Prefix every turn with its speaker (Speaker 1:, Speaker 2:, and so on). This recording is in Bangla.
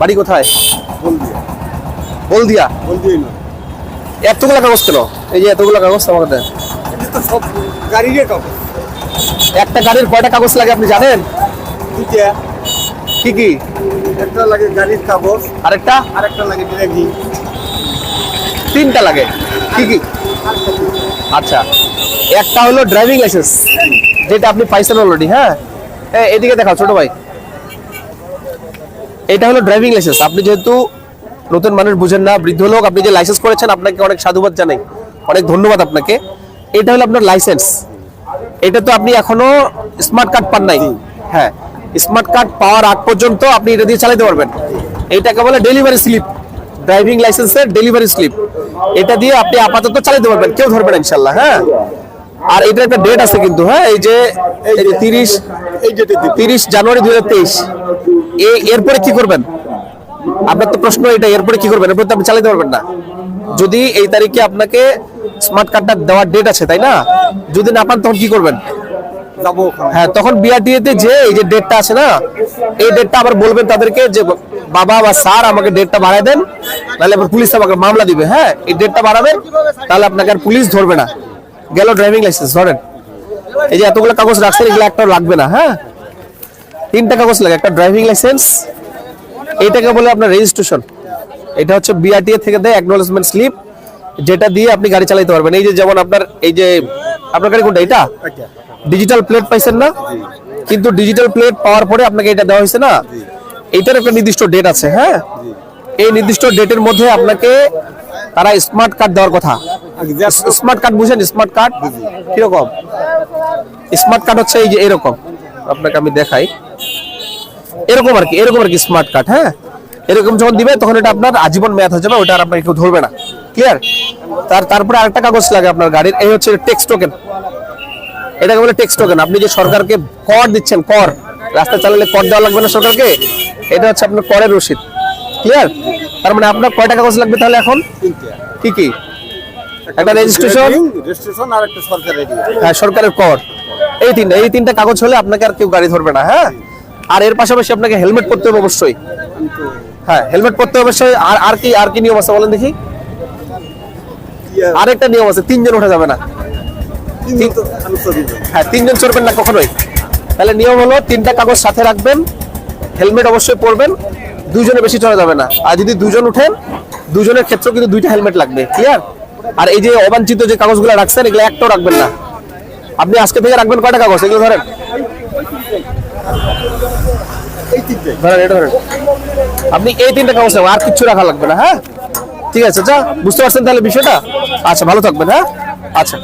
Speaker 1: বাড়ি কোথায়?
Speaker 2: বলদিয়া
Speaker 1: বলদিয়া
Speaker 2: বলদিয়াই না
Speaker 1: এতগুলো কাগজ কেন? এই যে এতগুলো কাগজ আমার কাছে।
Speaker 2: তো সব গাড়িরই কাগজ
Speaker 1: একটা গাড়ির কয়টা কাগজ লাগে আপনি জানেন?
Speaker 2: দুইটা।
Speaker 1: কি কি?
Speaker 2: একটা লাগে গাড়ির কাগজ।
Speaker 1: আরেকটা?
Speaker 2: আর একটা লাগে ড্রাইভিং
Speaker 1: তিনটা লাগে। কি কি? আচ্ছা। একটা হলো ড্রাইভিং লাইসেন্স যেটা আপনি পাইছেন অলরেডি হ্যাঁ? এদিকে দেখাও ছোট ভাই। এটা হলো ড্রাইভিং লাইসেন্স আপনি যেহেতু নতুন মানুষ বুঝেন না, বৃদ্ধ লোক, আপনি যে লাইসেন্স করেছেন, আপনাকে অনেক সাধুবাদ জানাই। অনেক ধন্যবাদ আপনাকে। এটা হলো আপনার লাইসেন্স এটা তো আপনি এখনও স্মার্ট কার্ড পান নাই। হ্যাঁ স্মার্ট কার্ড পাওয়ার আগ পর্যন্ত আপনি এটা দিয়ে চালাতে পারবেন। এইটাকে বলে ডেলিভারি স্লিপ ড্রাইভিং লাইসেন্সের ডেলিভারি স্লিপ এটা দিয়ে আপনি আপাতত চালাতে পারবেন। কেউ ধরবেন ইনশাল্লাহ হ্যাঁ। আর এটা একটা ডেট আছে কিন্তু হ্যাঁ এই যে তিরিশ তিরিশ জানুয়ারি দুই হাজার তেইশ। এরপরে কি করবেন? আপনার তো প্রশ্ন এটা এরপরে কি করবেন? এরপরে তো আপনি চালাতে পারবেন না। যদি এই তারিখে আপনাকে স্মার্ট কার্ডটা দেওয়ার ডেট আছে তাই না? যদি না পান তখন কি করবেন? হ্যাঁ তখন বিআরটিএতে যে এই যে ডেটটা আছে না এই ডেটটা আবার বলবেন তাদেরকে যে বাবা বা স্যার আমাকে ডেটটা বাড়ায় দেন নাহলে আবার পুলিশ আমাকে মামলা দিবে। হ্যাঁ এই ডেটটা বাড়াবেন তাহলে আপনাকে আর পুলিশ ধরবে না। গেল ড্রাইভিং লাইসেন্স ধরেন। এই যে এতগুলো কাগজ রাখছেন এগুলো একটা লাগবে না হ্যাঁ? তিনটা কাগজ লাগে একটা ড্রাইভিং লাইসেন্স এইটাকে বলে আপনার রেজিস্ট্রেশন এটা হচ্ছে বিআরটিএ থেকে দেয় অ্যাকনোলেজমেন্ট স্লিপ যেটা দিয়ে আপনি গাড়ি চালাতে পারবেন। এই যে যেমন আপনার এই যে আপনার গাড়ি কোনটা এটা?
Speaker 2: আচ্ছা।
Speaker 1: ডিজিটাল প্লেট পাইছেন না? কিন্তু ডিজিটাল প্লেট পাওয়ার পরে আপনাকে এটা দেওয়া হয়েছে না? এইটার একটা নির্দিষ্ট ডেট আছে হ্যাঁ? এই নির্দিষ্ট ডেটের মধ্যে আপনাকে তারা স্মার্ট কার্ড দেওয়ার কথা। স্মার্ট কার্ড বুঝেন? স্মার্ট কার্ড কীরকম? স্মার্ট কার্ড হচ্ছে এই যে এরকম। আপনাকে আমি দেখাই। এরকম আর কি এরকম আর কি স্মার্ট কার্ড হ্যাঁ? এরকম যখন দিবে তখন এটা আপনার আজীবন মেয়াদ হয়ে যাবে ওটা আর আপনাকে কেউ ধরবে না। ক্লিয়ার তার তারপরে আরেকটা কাগজ লাগে আপনার গাড়ির এই হচ্ছে টেক্সট টোকেন এটাকে বলে টেক্সট টোকেন আপনি যে সরকারকে কর দিচ্ছেন কর রাস্তা চালালে কর দেওয়া লাগবে না সরকারকে এটা হচ্ছে আপনার করের রসিদ। ক্লিয়ার তার মানে আপনার কয়টা কাগজ লাগবে তাহলে এখন? কি কি? একটা রেজিস্ট্রেশন
Speaker 2: রেজিস্ট্রেশন আর একটা সরকারের।
Speaker 1: হ্যাঁ সরকারের কর। এই তিনটা এই তিনটা কাগজ হলে আপনাকে আর কেউ গাড়ি ধরবে না হ্যাঁ? আর এর পাশাপাশি আপনাকে হেলমেট পরতে হবে অবশ্যই। হ্যাঁ হেলমেট পরতে হবে অবশ্যই। আর আর কি আর কি নিয়ম আছে বলেন দেখি? আরেকটা নিয়ম আছে তিনজন ওঠা যাবে না। হ্যাঁ তিনজন চড়বেন না কখনোই। তাহলে নিয়ম হলো তিনটা কাগজ সাথে রাখবেন হেলমেট অবশ্যই পরবেন দুজনে বেশি চড়া যাবে না। আর যদি দুজন উঠেন দুজনের ক্ষেত্রেও কিন্তু দুইটা হেলমেট লাগবে ক্লিয়ার আর এই যে অবাঞ্ছিত যে কাগজগুলো রাখছেন এগুলো একটাও রাখবেন না। আপনি আজকে থেকে রাখবেন কয়টা কাগজ এগুলো ধরেন। ধরেন আপনি এই তিনটা কাগজ আর কিচ্ছু রাখা লাগবে না হ্যাঁ? ঠিক আছে আচ্ছা বুঝতে পারছেন তাহলে বিষয়টা? আচ্ছা ভালো থাকবেন হ্যাঁ? আচ্ছা।